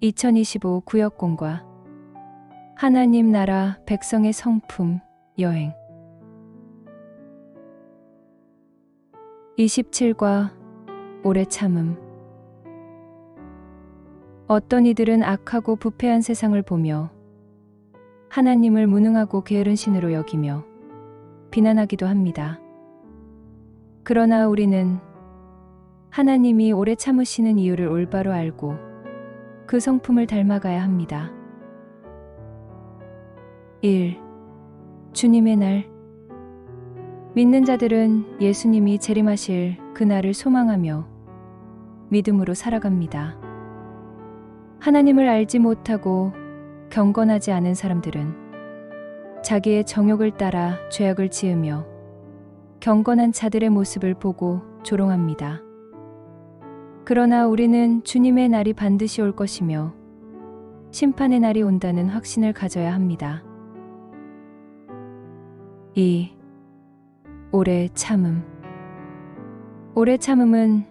2025 구역공과 하나님 나라 백성의 성품 여행 27과 오래 참음 어떤 이들은 악하고 부패한 세상을 보며 하나님을 무능하고 게으른 신으로 여기며 비난하기도 합니다. 그러나 우리는 하나님이 오래 참으시는 이유를 올바로 알고 그 성품을 닮아가야 합니다. 1. 주님의 날 믿는 자들은 예수님이 재림하실 그날을 소망하며 믿음으로 살아갑니다. 하나님을 알지 못하고 경건하지 않은 사람들은 자기의 정욕을 따라 죄악을 지으며 경건한 자들의 모습을 보고 조롱합니다. 그러나 우리는 주님의 날이 반드시 올 것이며 심판의 날이 온다는 확신을 가져야 합니다. 2. 오래 참음. 오래 참음은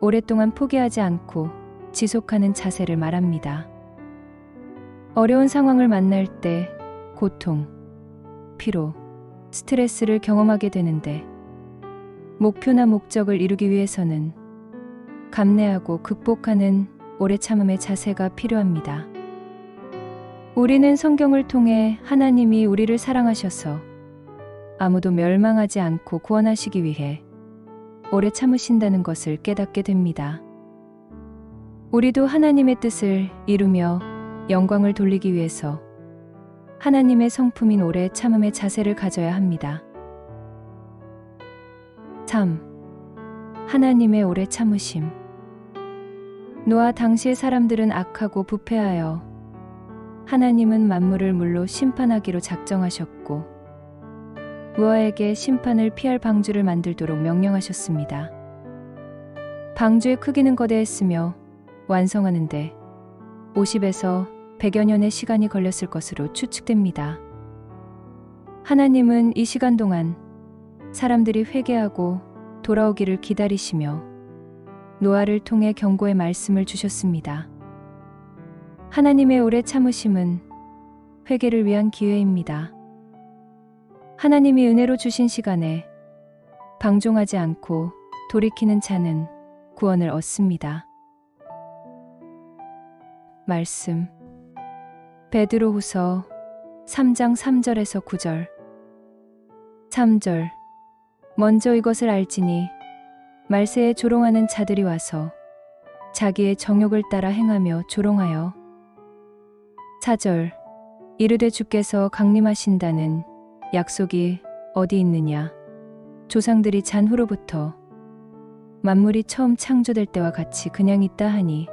오랫동안 포기하지 않고 지속하는 자세를 말합니다. 어려운 상황을 만날 때 고통, 피로, 스트레스를 경험하게 되는데 목표나 목적을 이루기 위해서는 감내하고 극복하는 오래 참음의 자세가 필요합니다. 우리는 성경을 통해 하나님이 우리를 사랑하셔서 아무도 멸망하지 않고 구원하시기 위해 오래 참으신다는 것을 깨닫게 됩니다. 우리도 하나님의 뜻을 이루며 영광을 돌리기 위해서 하나님의 성품인 오래 참음의 자세를 가져야 합니다. 3. 하나님의 오래 참으심. 노아 당시의 사람들은 악하고 부패하여 하나님은 만물을 물로 심판하기로 작정하셨고 노아에게 심판을 피할 방주를 만들도록 명령하셨습니다. 방주의 크기는 거대했으며 완성하는데 50에서 100여 년의 시간이 걸렸을 것으로 추측됩니다. 하나님은 이 시간 동안 사람들이 회개하고 돌아오기를 기다리시며 노아를 통해 경고의 말씀을 주셨습니다. 하나님의 오래 참으심은 회개를 위한 기회입니다. 하나님이 은혜로 주신 시간에 방종하지 않고 돌이키는 자는 구원을 얻습니다. 말씀 베드로후서 3장 3절에서 9절 3절 먼저 이것을 알지니 말세에 조롱하는 자들이 와서 자기의 정욕을 따라 행하며 조롱하여 4절 이르되 주께서 강림하신다는 약속이 어디 있느냐? 조상들이 잔 후로부터 만물이 처음 창조될 때와 같이 그냥 있다 하니.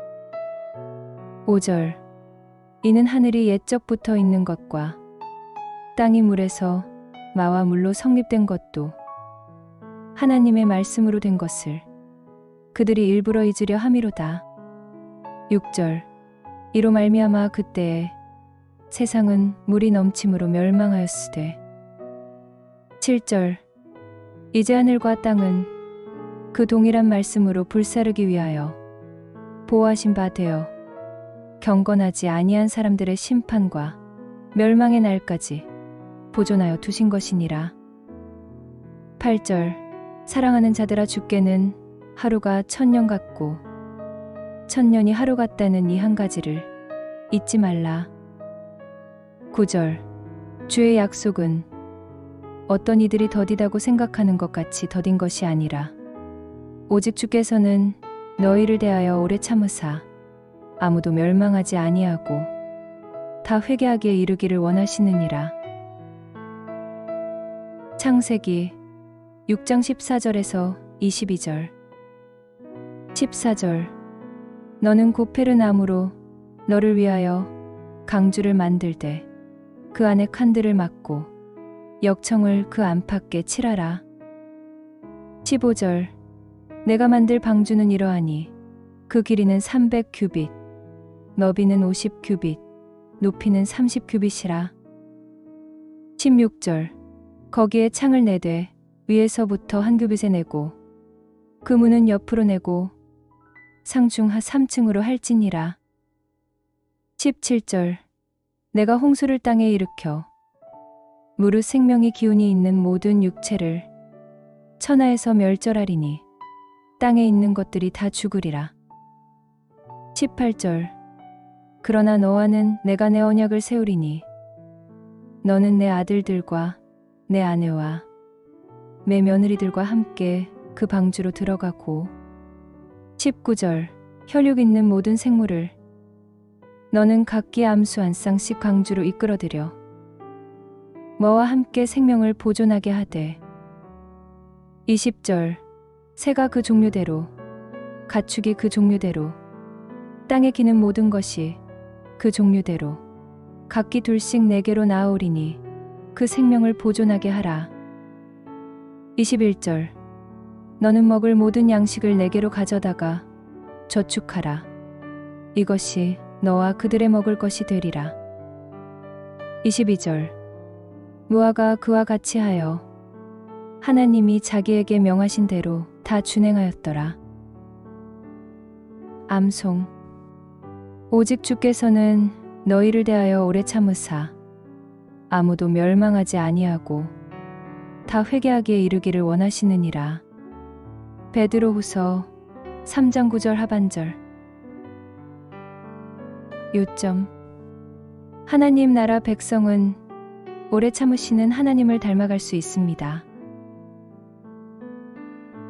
5절 이는 하늘이 옛적부터 있는 것과 땅이 물에서 마와 물로 성립된 것도 하나님의 말씀으로 된 것을 그들이 일부러 잊으려 함이로다. 6절 이로 말미암아 그때에 세상은 물이 넘침으로 멸망하였으되 7절 이제 하늘과 땅은 그 동일한 말씀으로 불사르기 위하여 보호하신 바 되어 경건하지 아니한 사람들의 심판과 멸망의 날까지 보존하여 두신 것이니라. 8절 사랑하는 자들아 주께는 하루가 천년 같고 천년이 하루 같다는 이 한 가지를 잊지 말라. 9절 주의 약속은 어떤 이들이 더디다고 생각하는 것 같이 더딘 것이 아니라 오직 주께서는 너희를 대하여 오래 참으사 아무도 멸망하지 아니하고 다 회개하기에 이르기를 원하시느니라. 창세기 6장 14절에서 22절 14절 너는 고페르나무로 너를 위하여 강주를 만들되 그 안에 칸들을 막고 역청을 그 안팎에 칠하라. 15절 내가 만들 방주는 이러하니 그 길이는 300 규빗 너비는 50 규빗 높이는 30 규빗이라. 16절 거기에 창을 내되 위에서부터 한 규빗에 내고 그 문은 옆으로 내고 상중하 3층으로 할지니라. 17절 내가 홍수를 땅에 일으켜 무릇 생명이 기운이 있는 모든 육체를 천하에서 멸절하리니 땅에 있는 것들이 다 죽으리라. 18절 그러나 너와는 내가 내 언약을 세우리니 너는 내 아들들과 내 아내와 내 며느리들과 함께 그 방주로 들어가고 19절 혈육 있는 모든 생물을 너는 각기 암수 한 쌍씩 광주로 이끌어들여 너와 함께 생명을 보존하게 하되 20절 새가 그 종류대로 가축이 그 종류대로 땅에 기는 모든 것이 그 종류대로 각기 둘씩 내게로 나아오리니 그 생명을 보존하게 하라 21절. 너는 먹을 모든 양식을 내게로 가져다가 저축하라. 이것이 너와 그들의 먹을 것이 되리라. 22절. 무화가 그와 같이 하여 하나님이 자기에게 명하신 대로 다 준행하였더라. 암송. 오직 주께서는 너희를 대하여 오래 참으사 아무도 멸망하지 아니하고 다 회개하기에 이르기를 원하시느니라. 베드로후서 3장 9절 하반절 요점 하나님 나라 백성은 오래 참으시는 하나님을 닮아갈 수 있습니다.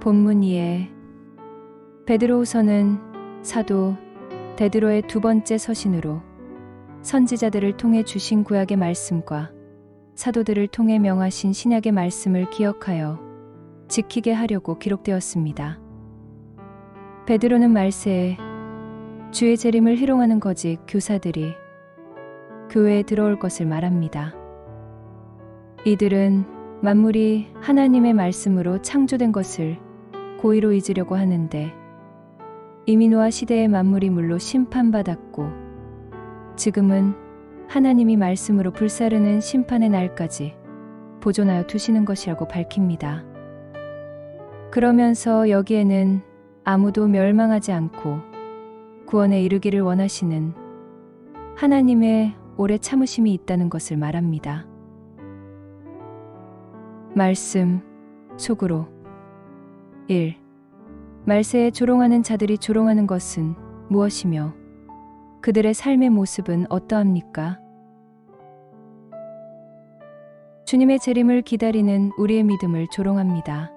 본문 2에 베드로후서는 사도 베드로의 두 번째 서신으로 선지자들을 통해 주신 구약의 말씀과 사도들을 통해 명하신 신약의 말씀을 기억하여 지키게 하려고 기록되었습니다. 베드로는 말세에 주의 재림을 희롱하는 거짓 교사들이 교회에 들어올 것을 말합니다. 이들은 만물이 하나님의 말씀으로 창조된 것을 고의로 잊으려고 하는데 이미 노아 시대의 만물이 물로 심판받았고 지금은 하나님이 말씀으로 불사르는 심판의 날까지 보존하여 두시는 것이라고 밝힙니다. 그러면서 여기에는 아무도 멸망하지 않고 구원에 이르기를 원하시는 하나님의 오래 참으심이 있다는 것을 말합니다. 말씀 속으로 1. 말세에 조롱하는 자들이 조롱하는 것은 무엇이며 그들의 삶의 모습은 어떠합니까? 주님의 재림을 기다리는 우리의 믿음을 조롱합니다.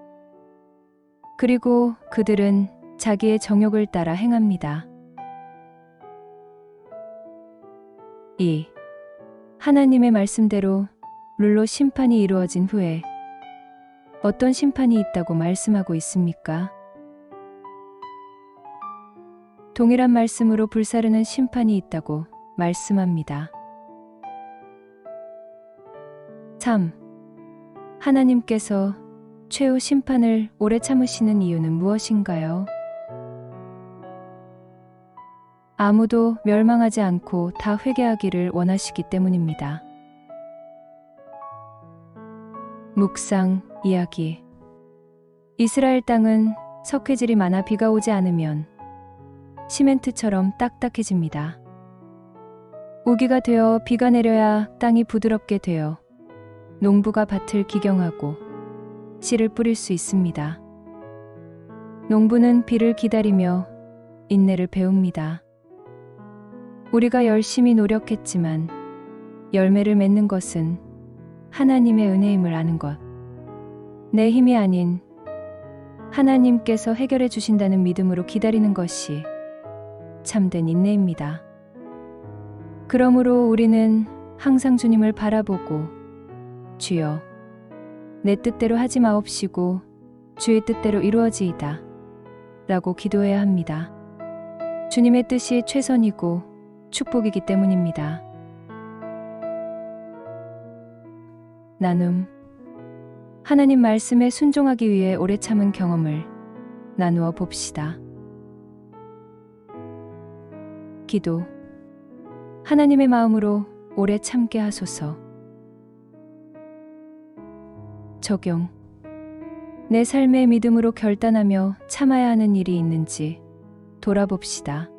그리고 그들은 자기의 정욕을 따라 행합니다. 2. 하나님의 말씀대로 룰로 심판이 이루어진 후에 어떤 심판이 있다고 말씀하고 있습니까? 동일한 말씀으로 불사르는 심판이 있다고 말씀합니다. 3. 하나님께서 최후 심판을 오래 참으시는 이유는 무엇인가요? 아무도 멸망하지 않고 다 회개하기를 원하시기 때문입니다. 묵상 이야기 이스라엘 땅은 석회질이 많아 비가 오지 않으면 시멘트처럼 딱딱해집니다. 우기가 되어 비가 내려야 땅이 부드럽게 되어 농부가 밭을 기경하고 씨를 뿌릴 수 있습니다. 농부는 비를 기다리며 인내를 배웁니다. 우리가 열심히 노력했지만 열매를 맺는 것은 하나님의 은혜임을 아는 것. 내 힘이 아닌 하나님께서 해결해 주신다는 믿음으로 기다리는 것이 참된 인내입니다. 그러므로 우리는 항상 주님을 바라보고 주여 내 뜻대로 하지 마옵시고 주의 뜻대로 이루어지이다 라고 기도해야 합니다. 주님의 뜻이 최선이고 축복이기 때문입니다. 나눔 하나님 말씀에 순종하기 위해 오래 참은 경험을 나누어 봅시다. 기도 하나님의 마음으로 오래 참게 하소서. 적용 내 삶의 믿음으로 결단하며 참아야 하는 일이 있는지 돌아봅시다.